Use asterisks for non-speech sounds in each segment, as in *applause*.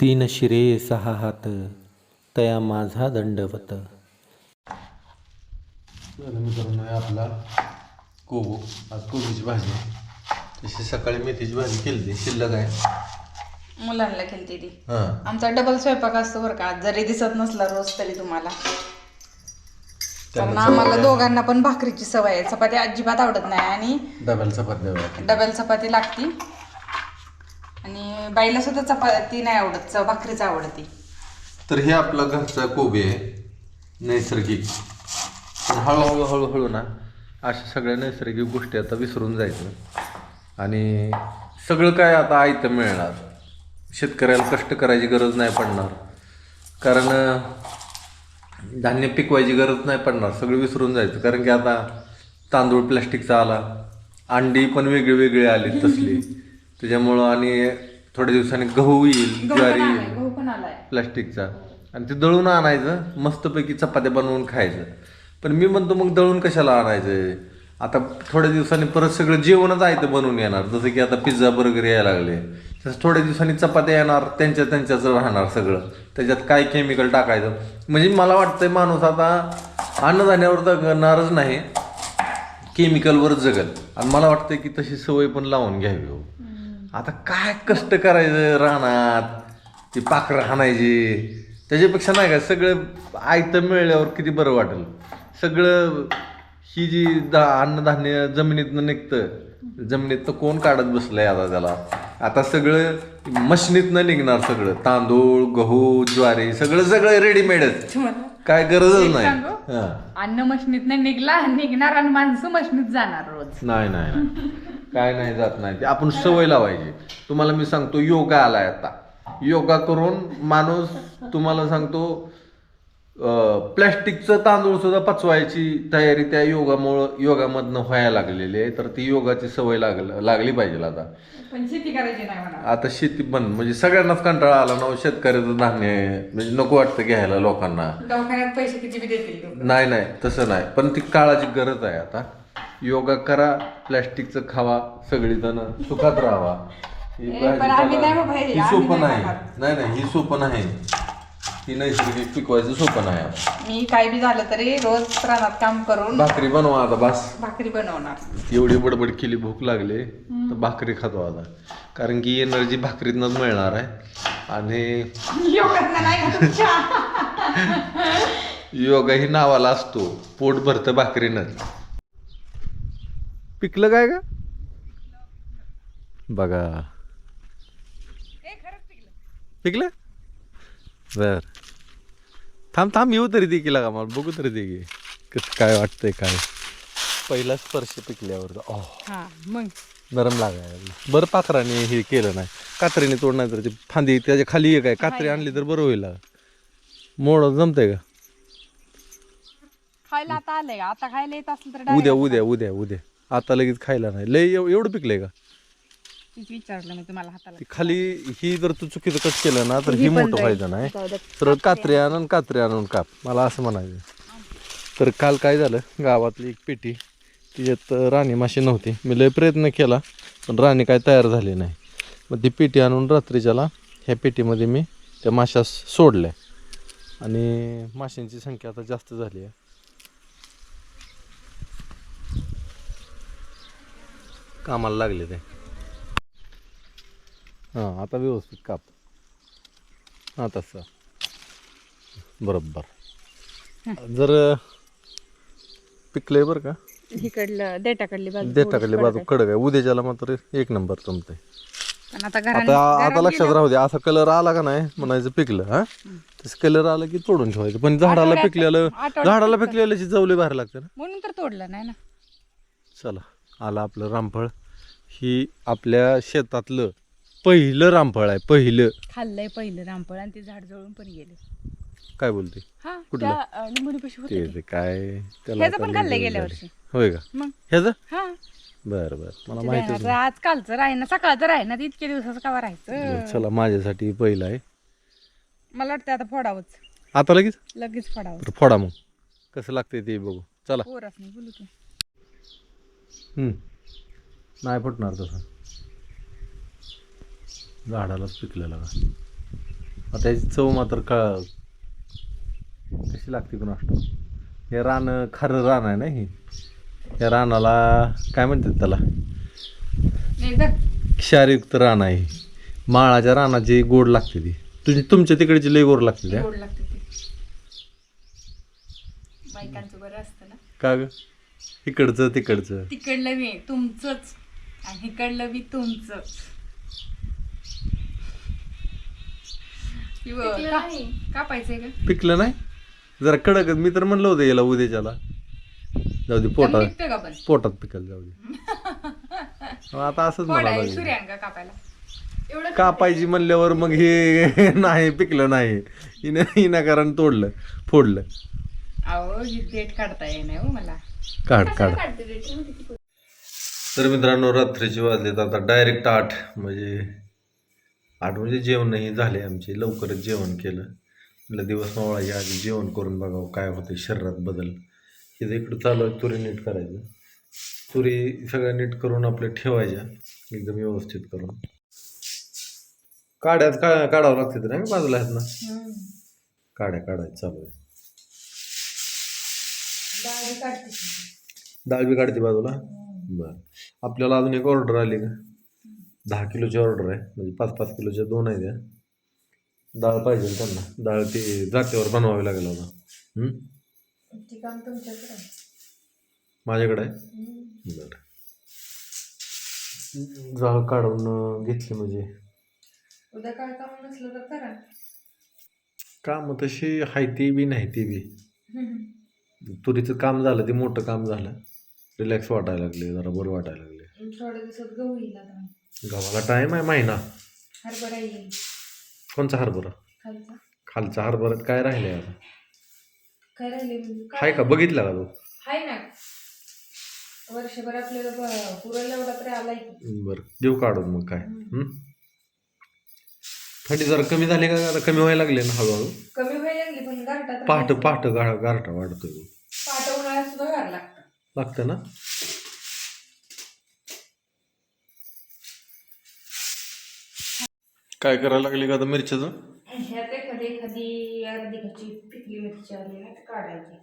तीन शिरे सहा हात तया माझा दंडवत. मित्रांनो आपला कोबू. आज कोबीची भाजी तशी सकाळी मेथीची भाजी केली शिल्लक आहे. मुलांना खेळते ती. हां. आमचा डबल स्वयंपाक असतो बरं का. जरी दिसत नसला रोज तरी तुम्हाला. कारण आम्हाला दोघांना पण भाकरीची सवय आहे. चपाती अजिबात आवडत नाही आणि डब्याला चपाती डबल चपाती लागती. आणि बाईला सुद्धा चपाती नाही आवडत च- भाकरीच आवडती. तर हे आपला घरचा कोबी आहे नैसर्गिक. पण हळूहळू हळूहळू ना अशा सगळ्या नैसर्गिक गोष्टी आता विसरून जायचं. आणि सगळं काय आता आयतं मिळणार. शेतकऱ्याला कष्ट करायची गरज नाही पडणार. कारण धान्य पिकवायची गरज नाही पडणार. सगळं विसरून जायचं. कारण की आता तांदूळ प्लॅस्टिकचा आला. अंडी पण वेगळी वेगळी आली तसली. *laughs* त्याच्यामुळं आणि थोड्या दिवसांनी गहू येईल ज्वारी येईल. गहू पण आलाय. प्लास्टिकचा. आणि ते दळून आणायचं मस्तपैकी चपात्या बनवून खायचं. पण मी म्हणतो मग दळून कशाला आणायचं? आता थोड्या दिवसांनी परत सगळं जेवणच आहे ते बनवून येणार. जसं की आता पिझ्झा बर्गर यायला लागले. तसं थोड्या दिवसांनी चपात्या येणार त्यांच्या त्यांच्याच राहणार सगळं. त्याच्यात काय केमिकल टाकायचं? म्हणजे मला वाटतंय माणूस आता अन्नधान्यावर जगणारच नाही केमिकलवर जगल. आणि मला वाटतं की तशी सवय पण लावून घ्यावी हो. आता काय कष्ट करायचं रानात? ती पाखरं हाणायची. त्याच्यापेक्षा नाही का सगळं आयतं मिळल्यावर किती बरं वाटेल. सगळं ही जी दा अन्नधान्य जमिनीतनं निघतं. जमिनीत तर कोण काढत बसलंय आता त्याला? आता सगळं मशनीतनं निघणार सगळं. तांदूळ गहू ज्वारी सगळं सगळं रेडीमेडच काय गरजच नाही? हां. अन्न मशनीत निघला निघणार आणि माणसं मशनीत जाणार रोज. नाही नाही नाही. काय नाही जात नाही ते. आपण सवय लावायची. तुम्हाला मी सांगतो योगा आलाय आता. योगा करून माणूस तुम्हाला सांगतो प्लॅस्टिकचं तांदूळ सुद्धा पचवायची तयारी त्या योगामुळं योगामधनं व्हायला लागलेली आहे. तर ती योगाची सवय लागल लागली पाहिजे आता. पण शेती करायची नाही म्हणा. आता शेती बंद म्हणजे सगळ्यांनाच कंटाळा आला ना हो, शेतकऱ्याचं धान्य आहे. म्हणजे नको वाटतं घ्यायला लोकांना. दवाखान्यात पैसे किती बी देतील लोकं. नाही नाही तसं नाही. पण ती काळाची गरज आहे आता. योगा करा प्लॅस्टिकचं खावा सगळीजण सुखात राहावा. ही ए, पण आम्ही नाही बाबा हे, ही आम्ही सोपं नाही नाही. खात. नाही नाही ही सोपं नाही. ही नैसर्गिक पिकवायचं सोपं नाही मी काय बी झालं तरी रोज रानात काम करून भाकरी बनवा आता बस. भाकरी बनवणार. एवढी बडबड केली भूक लागली तर भाकरी खातो आता. कारण की एनर्जी भाकरीतनंच मिळणार आहे. आणि योगात नाही का तुमच्या? *laughs* योगा ही नावाला असतो पोट भरतं भाकरीनंच. पिकलं काय का बघा. पिकलं. बर. थांब थांब येऊ तरी दे केला का मला. बघू तरी दे की. कसं काय वाटतंय काय? पहिला स्पर्श पिकल्यावर. ओ मग? नरम लागायला बरं पाखराने हे केलं नाही. कात्रीने तोडणार तर ती फांदी त्याच्याखाली एक आहे. कात्री आणली तर बरं होईल. मोड जमतंय का? खायला आता आलंय. आता खायला येत असलं तर उद्या उद्या उद्या उद्या. आता लगेच खायला नाही. लय एव- एवढं पिकलंय का? direct विचारलं मी तुम्हाला हाताला ती खाली ही जर तू चुकीचं कट केलं ना तर ही मोठं व्हायचं नाही. तर कात्री आणून कात्री आणून काप. मला असं म्हणायचं तर काल काय झालं? गावातली एक पेटी तिच्यात राणी माशी नव्हती. मी लय प्रयत्न केला पण राणी काय तयार झाली नाही. मग ती पेटी आणून रात्रीच्याला ह्या पेटीमध्ये मी त्या माशा सोडल्या. आणि माशांची संख्या आता जास्त झाली आहे. कामाला लागले ते. हां आता व्यवस्थित काप. हां तसं. बरोबर. जर पिकलंय बरं का? इकडलं देटाकडली बाजू देठाकडली बाजू कडक आहे. उद्याच्याला मात्र एक नंबर जमतंय पण आता घरात आता आता लक्षात राहू दे असा कलर आला का नाही म्हणायचं पिकलं हा? तसं कलर आला की तोडून ठेवायचं. पण झाडाला पिकलेलं झाडाला पिकलेलं जवले बाहेर लागतं ना. म्हणून तर तोडलं नाही ना. चला. आलं आपलं रामफळ. ही आपल्या शेतातलं पहिलं रामफळ आहे पहिलं. खाल्लंय पहिलं रामफळ आणि ते झाड जळून पण गेले. काय बोलते? हा कुठलं? त्या लिंबुडीपाशी होते ते ते काय? ह्याचं आता पण लई खाल्लंय दिवस गेल्या झाले. वर्षी. होय का? मग? ह्याचं? हा. बरं बरं. मला ते माहितच राहणार. आज कालचं राहीना सकाळचं राहीना ते इतके दिवसाचं का राहायचं? नाही चला माझ्यासाठी पहिलं आहे. मला वाटतं आता फोडावंच. आता लगेच? लगेच फोडावं बरं फोडा मग. कसं लागते ते बघू. चला. पोरच नाही बोलू तू हम्म. नाही फुटणार तसं. झाडालाच पिकलेलं का? आता याची चव मात्र का कशी लागते कुणास ठाऊक. हे रान खरं रान आहे ना हे? या रानाला काय म्हणतात त्याला? क्षारयुक्त रान आहे माळाच्या रानाची गोड लागते ती. तुझी तुमच्या तिकडची लई गोड लागते त्या. असतं का ग? इकडचं तिकडचं. तिकडलं मी तुमचंच. आणि इकडलं मी तुमचंच किंवा का कापायचंय का? पिकलं नाही? जरा कडक मी तर म्हणलं होतं याला उद्याच्याला. जाऊ दे पोटात. निघतोय का पण? पोटात पिकल जाऊ दे. *laughs* मग आता असंच आहे कापायला. एवढं कापायची म्हणल्यावर मग हे *laughs* नाही पिकलं नाही. हिनं हिनं कारण तोडलं फोडलं. अहो ही डेट काढता येईना हो मला. काढ काढ. तर मित्रांनो रात्रीचे वाजलेत. आता डायरेक्ट आठ म्हणजे आठ म्हणजे जेवण नाही झाले आमचे. लवकरच जेवण केलं. म्हटलं दिवस मावळाच्या आधी जेवण करून बघावं काय होतं शरीरात बदल. हे इकडं चालू आहे तुरी नीट करायचं. तुरी सगळ्या नीट करून आपल्या ठेवायच्या. एकदम व्यवस्थित करून. काड्यात का काढावं लागते ना बाजूला आहेत ना काड्या काढायचं चालू आहे. डाळ बी काढते बाजूला. बरं. आपल्याला अजून एक ऑर्डर आली का? दहा किलोची ऑर्डर आहे. म्हणजे पाच पाच किलोच्या दोन आहे त्या डाळ पाहिजे त्यांना. डाळ ते जात्यावर बनवावी लागेल आता. हं? माझ्याकडे आहे? बरं. जाळ काढून घेतली म्हणजे. उद्या काय काम नसलं तर करा. काम तशी हाय ती बी नाही ती बी. तुरीचं काम झालं ते मोठं काम झालं. रिलॅक्स वाटायला लागले जरा बरं वाटायला लागले. थोड्या दिवसात गहू येईल आता. गावाला टाईम आहे महिना. हरभरा येईल. कोणचा हरभरा? खालचा. खालचा हरभऱ्यात काय राहिले आता? काय राहिले म्हणजे हाय का? बघितला का तो? हाय ना. वर्षभर आपल्याला ब- पुरायला एवढा तरी आलाय की. बरं देऊ काढून मग काय. हं? थंडी जरा कमी झाली का? आता कमी व्हायला लागले ना हळूहळू? कमी व्हायला लागली पण गारठात पहाट पहाट गा गारठा वाढतोय. पाठ उन्हाळ्यात सुद्धा गार लागतं ना? काय करायला लागली का आता मिरच्याचं ह्यात एखादी एखादी अर्धी कच्ची पिकली मिरची आली ना ती काढायची.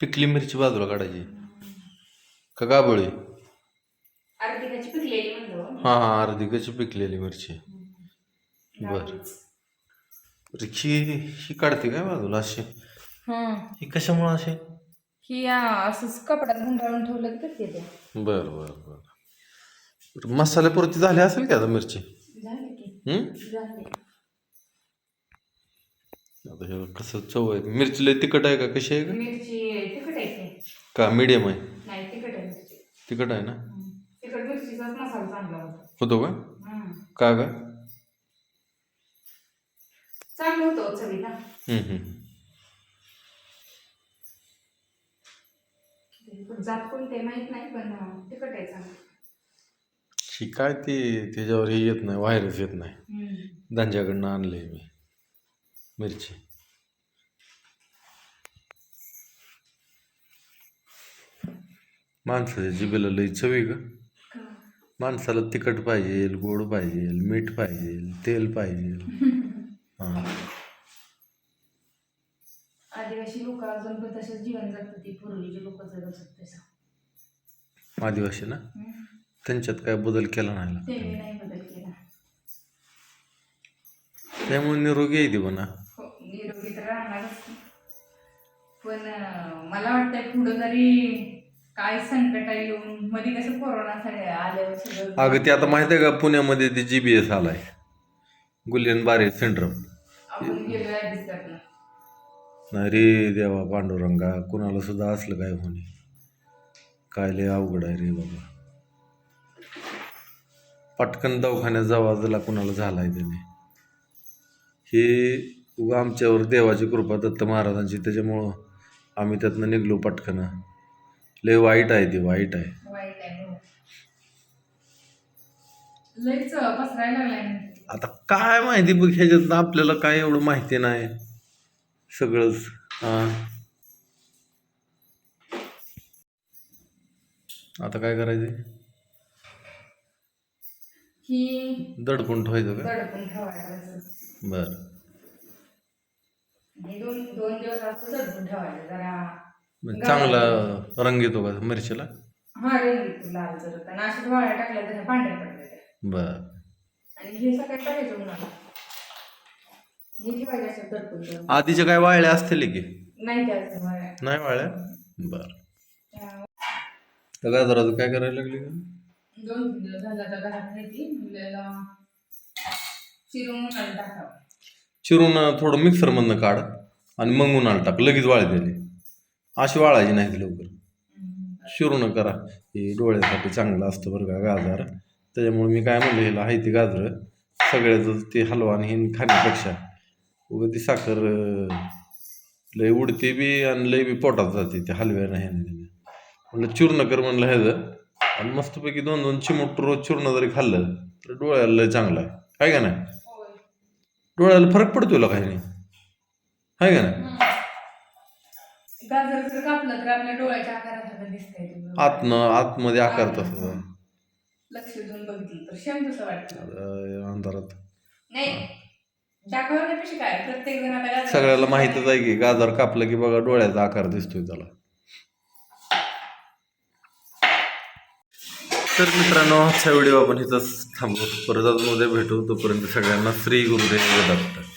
पिकली मिरची बाजूला काढायची. का गाबळी अर्धी पिकलेली म्हणलो हां हां अर्धी कशी पिकलेली मिरची. बरं. ही ही काढते काय बाजूला अशी? हं ही कशामुळे अशी? आ, असंच कपड्यात गुंडाळून ठेवलं की ते ते बरं बरं बरं। मसाल्यापुरती झाली असेल का आता मिरची? झाले की। हं? झाले आता हे कसं चव आहे? मिरची लय तिखट आहे का? कशी आहे का? मिरची तिखट आहे ते का मीडियम आहे? नाही तिखट आहे मिरची. तिखट आहे ना? हं. तिखट मिरचीचाच मसाला चांगला होता. होतो का? हं. का का चांगलं होतं चवीला. हं, हं. जात कोणते माहीत नाही पण चांगलं. ही काय ते त्याच्यावर हे येत नाही व्हायरस येत नाही. दांजाकडनं आणलंय मी मिरची. माणसाच्या जिभेला लई चवी का? माणसाला तिखट पाहिजे गोड पाहिजे मीठ पाहिजे तेल पाहिजे *laughs* हां. अजून पण तसंच जीवन जगतात ती पूर्वीचे लोक जगत होते तसं. आदिवासी ना. त्यांच्यात काय बदल केला नाही बदल केला. त्यामुळे निरोगी आहे ती म्हणा हो? निरोगी तर राहणारच. पण मला वाटतंय पुढं तरी काय संकट येऊन मध्ये कसं कोरोना सगळं आल्यावर सगळं अगं ते आता माहिती आहे का पुण्यामध्ये ते जी बी एस आलाय. गुलियन बारे सिंड्रम. नाही रे देवा पांडुरंगा कुणाला सुद्धा असलं काय होणे काय लय अवघड आहे रे बाबा. पटकन दवाखान्यात जावा जला कुणाला झालाय त्याने. हे उगा आमच्यावर देवाची कृपा दत्त महाराजांची त्याच्यामुळं आम्ही त्यातनं निघलो पटकन. लय वाईट आहे ते वाईट आहे. आहे हो. आता काय माहिती बघ ह्याच्यातनं आपल्याला काय एवढं माहिती नाही. सगळंच. हां. आता काय करायचं ही दडपून ठेवायचं का? दडपून बरं. आणि दोन दोन दिवस असं दडपून ठेवायचं जरा चांगला रंग येतो का मिरचीला? हा रंगीत लाल जर आणि अशाच वाळ्या टाकल्या तर ह्या पांढऱ्या पडल्या त्या. बर. आणि हे सगळं टाकायचं उन्हाला हे ठेवायचं असं दडपून ठेवून. आधीच्या काय वाळल्या असतील की? नाही वाळ्या बर. तर गाजराचं काय करायला लागली का चिरून थोडं मिक्सरमधनं काढ आणि मग उन्हाला टाक. लगेच वाळ दिली. अशी वाळायची नाही लवकर. शिरून करा. हे डोळ्यासाठी चांगलं असतं बरं का गाजर. त्याच्यामुळे मी काय म्हणलं ह्याला आहे ती गाजरं. सगळ्याच ते हलवा आणि खाण्यापेक्षा. उगं ती साखर लय उडते बी आणि लय बी पोटात जाते ते हलव्यानं ह्याने त्याने म्हणलं चूर्ण कर म्हणलं ह्याचं आणि मस्तपैकी दोन दोन चिमूट रोज चूर्ण जरी खाल्लं तर डोळ्याला लय चांगलं आहे. का नाही? होय. डोळ्याला फरक पडतो तुला काही नाही. आहे का नाही? गाजर जर कापलं तर आपल्या डोळ्याच्या आकारासारखं दिसतंय ते. आतनं आतमध्ये आकार तसा लक्ष देऊन बघितलं तर शेम वाटतं. अंधारात. नाही दाखवण्यापेक्षा काय? प्रत्येक जण आता गाजर सगळ्याला माहीतच आहे की गाजर कापलं की बघा डोळ्याचा आकार दिसतोय त्याला. तर मित्रांनो आजचा व्हिडिओ आपण इथंच थांबवतो. परत अजून उद्या भेटू. तोपर्यंत सगळ्यांना श्री गुरुदेव दत्त